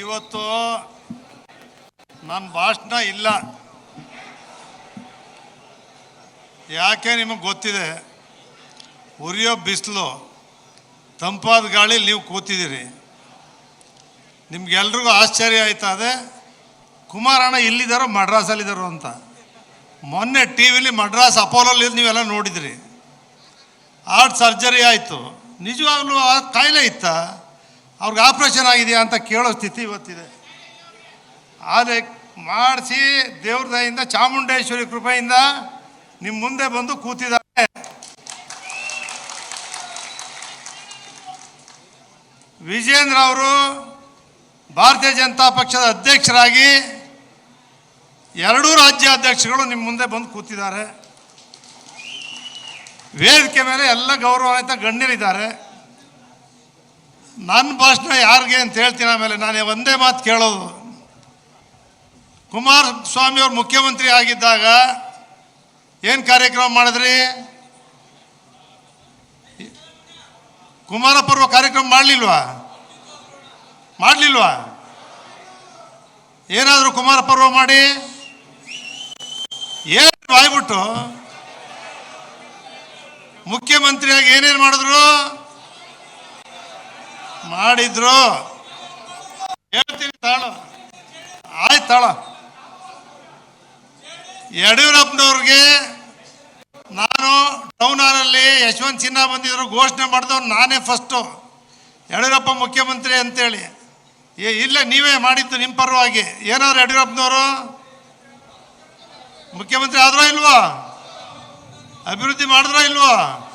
ಇವತ್ತು ನನ್ನ ಭಾಷಣ ಇಲ್ಲ. ಯಾಕೆ ನಿಮಗೆ ಗೊತ್ತಿದೆ? ಉರಿಯೋ ಬಿಸಿಲು, ತಂಪಾದ ಗಾಳಿ ನೀವು ಕೂತಿದ್ದೀರಿ. ನಿಮ್ಗೆಲ್ರಿಗೂ ಆಶ್ಚರ್ಯ ಆಯ್ತಾ ಅದೇ ಕುಮಾರಣ್ಣ ಇಲ್ಲಿದ್ದಾರೋ ಮಡ್ರಾಸಲ್ಲಿದ್ದಾರೋ ಅಂತ. ಮೊನ್ನೆ ಟಿ ವಿಲಿ ಮಡ್ರಾಸ್ ಅಪೋಲಲ್ಲಿ ನೀವೆಲ್ಲ ನೋಡಿದ್ರಿ. ಆರ್ಟ್ ಸರ್ಜರಿ ಆಯಿತು. ನಿಜವಾಗ್ಲೂ ಆ ಕಾಯಿಲೆ ಇತ್ತ? ಅವ್ರಿಗೆ ಆಪ್ರೇಷನ್ ಆಗಿದೆಯಾ ಅಂತ ಕೇಳೋ ಸ್ಥಿತಿ ಇವತ್ತಿದೆ. ಆದರೆ ಮಾಡಿಸಿ ದೇವ್ರ ದಯಿಂದ ಚಾಮುಂಡೇಶ್ವರಿ ಕೃಪೆಯಿಂದ ನಿಮ್ಮ ಮುಂದೆ ಬಂದು ಕೂತಿದ್ದಾರೆ. ವಿಜೇಂದ್ರ ಅವರು ಭಾರತೀಯ ಜನತಾ ಪಕ್ಷದ ಅಧ್ಯಕ್ಷರಾಗಿ ಎರಡೂ ರಾಜ್ಯ ಅಧ್ಯಕ್ಷಗಳು ನಿಮ್ಮ ಮುಂದೆ ಬಂದು ಕೂತಿದ್ದಾರೆ. ವೇದಿಕೆ ಮೇಲೆ ಎಲ್ಲ ಗೌರವಾನ್ವಿತ ಗಣ್ಯರಿದ್ದಾರೆ. ನನ್ನ ಭಾಷಣ ಯಾರಿಗೆ ಅಂತ ಹೇಳ್ತೀನಿ ಆಮೇಲೆ ನಾನು ಒಂದೇ ಮಾತು ಕೇಳೋದು. ಕುಮಾರಸ್ವಾಮಿ ಅವರು ಮುಖ್ಯಮಂತ್ರಿ ಆಗಿದ್ದಾಗ ಏನು ಕಾರ್ಯಕ್ರಮ ಮಾಡಿದ್ರಿ? ಕುಮಾರ ಪರ್ವ ಕಾರ್ಯಕ್ರಮ ಮಾಡಲಿಲ್ವಾ? ಮಾಡಲಿಲ್ವಾ? ಏನಾದರೂ ಕುಮಾರ ಪರ್ವ ಮಾಡಿ? ಏನು ಆಯ್ಬಿಟ್ಟು ಮುಖ್ಯಮಂತ್ರಿಯಾಗಿ ಏನೇನು ಮಾಡಿದ್ರು? ಮಾಡಿದ್ರು. ಹೇಳ್ತೀನಿ ತಾಳು. ಆಯ್ತು ತಾಳ. ಯಡಿಯೂರಪ್ಪನವ್ರಿಗೆ ನಾನು ಟೌನ್ ಹಾಲಲ್ಲಿ ಯಶವಂತ್ ಸಿನ್ಹಾ ಬಂದಿದ್ರು, ಘೋಷಣೆ ಮಾಡಿದವ್ರು ನಾನೇ ಫಸ್ಟು ಯಡಿಯೂರಪ್ಪ ಮುಖ್ಯಮಂತ್ರಿ ಅಂತೇಳಿ. ಏ, ಇಲ್ಲ ನೀವೇ ಮಾಡಿದ್ದು ನಿಮ್ಮ ಪರವಾಗಿ. ಏನಾದ್ರು ಯಡಿಯೂರಪ್ಪನವರು? ಮುಖ್ಯಮಂತ್ರಿ ಆದ್ರೋ ಇಲ್ವೋ? ಅಭಿವೃದ್ಧಿ ಮಾಡಿದ್ರೋ ಇಲ್ವೋ?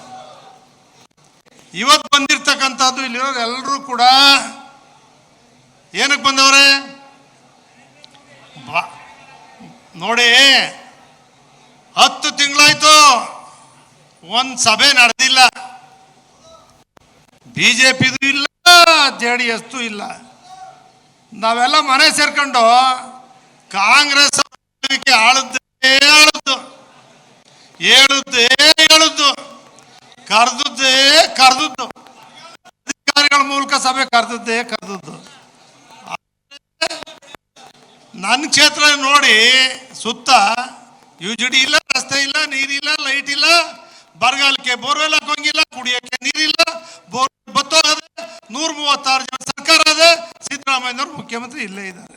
ಇವತ್ತು ಬಂದಿರ್ತಕ್ಕಂಥದ್ದು ಇಲ್ಲಿರೋರು ಎಲ್ಲರೂ ಕೂಡ ಏನಕ್ಕೆ ಬಂದವ್ರೆ? ನೋಡಿ, ಹತ್ತು ತಿಂಗಳಾಯ್ತು, ಒಂದು ಸಭೆ ನಡೆದಿಲ್ಲ. ಬಿ ಜೆ ಪಿದು ಇಲ್ಲ ಜೆ ಡಿ ಎಸ್ದು ಇಲ್ಲ. ನಾವೆಲ್ಲ ಮನೆ ಸೇರ್ಕೊಂಡು ಕಾಂಗ್ರೆಸ್ ಆಳದ್ದೇ ಆಳದ್ದು ಹೇಳುದ್ದೇ ಹೇಳುದ್ದು ಕರೆದದ್ದೇ ಕರೆದದ್ದು ಅಧಿಕಾರಿಗಳ ಮೂಲಕ ಸಭೆ ಕರೆದದ್ದೇ ಕರೆದದ್ದು. ನನ್ನ ಕ್ಷೇತ್ರ ನೋಡಿ ಸುತ್ತ ಯು ಜಿ ಡಿ ಇಲ್ಲ ರಸ್ತೆ ಇಲ್ಲ ನೀರಿಲ್ಲ ಲೈಟ್ ಇಲ್ಲ, ಬರಗಾಲಕ್ಕೆ ಬೋರ್ವೆಲ್ ಹಾಕೋಂಗಿಲ್ಲ, ಕುಡಿಯೋಕ್ಕೆ ನೀರಿಲ್ಲ ಬೋರ್ ಬತ್ತೋಗದೆ ನೂರ ಮೂವತ್ತಾರು ಜನ ಸರ್ಕಾರ ಅದೇ, ಸಿದ್ದರಾಮಯ್ಯನವರು ಮುಖ್ಯಮಂತ್ರಿ ಇಲ್ಲೇ ಇದ್ದಾರೆ.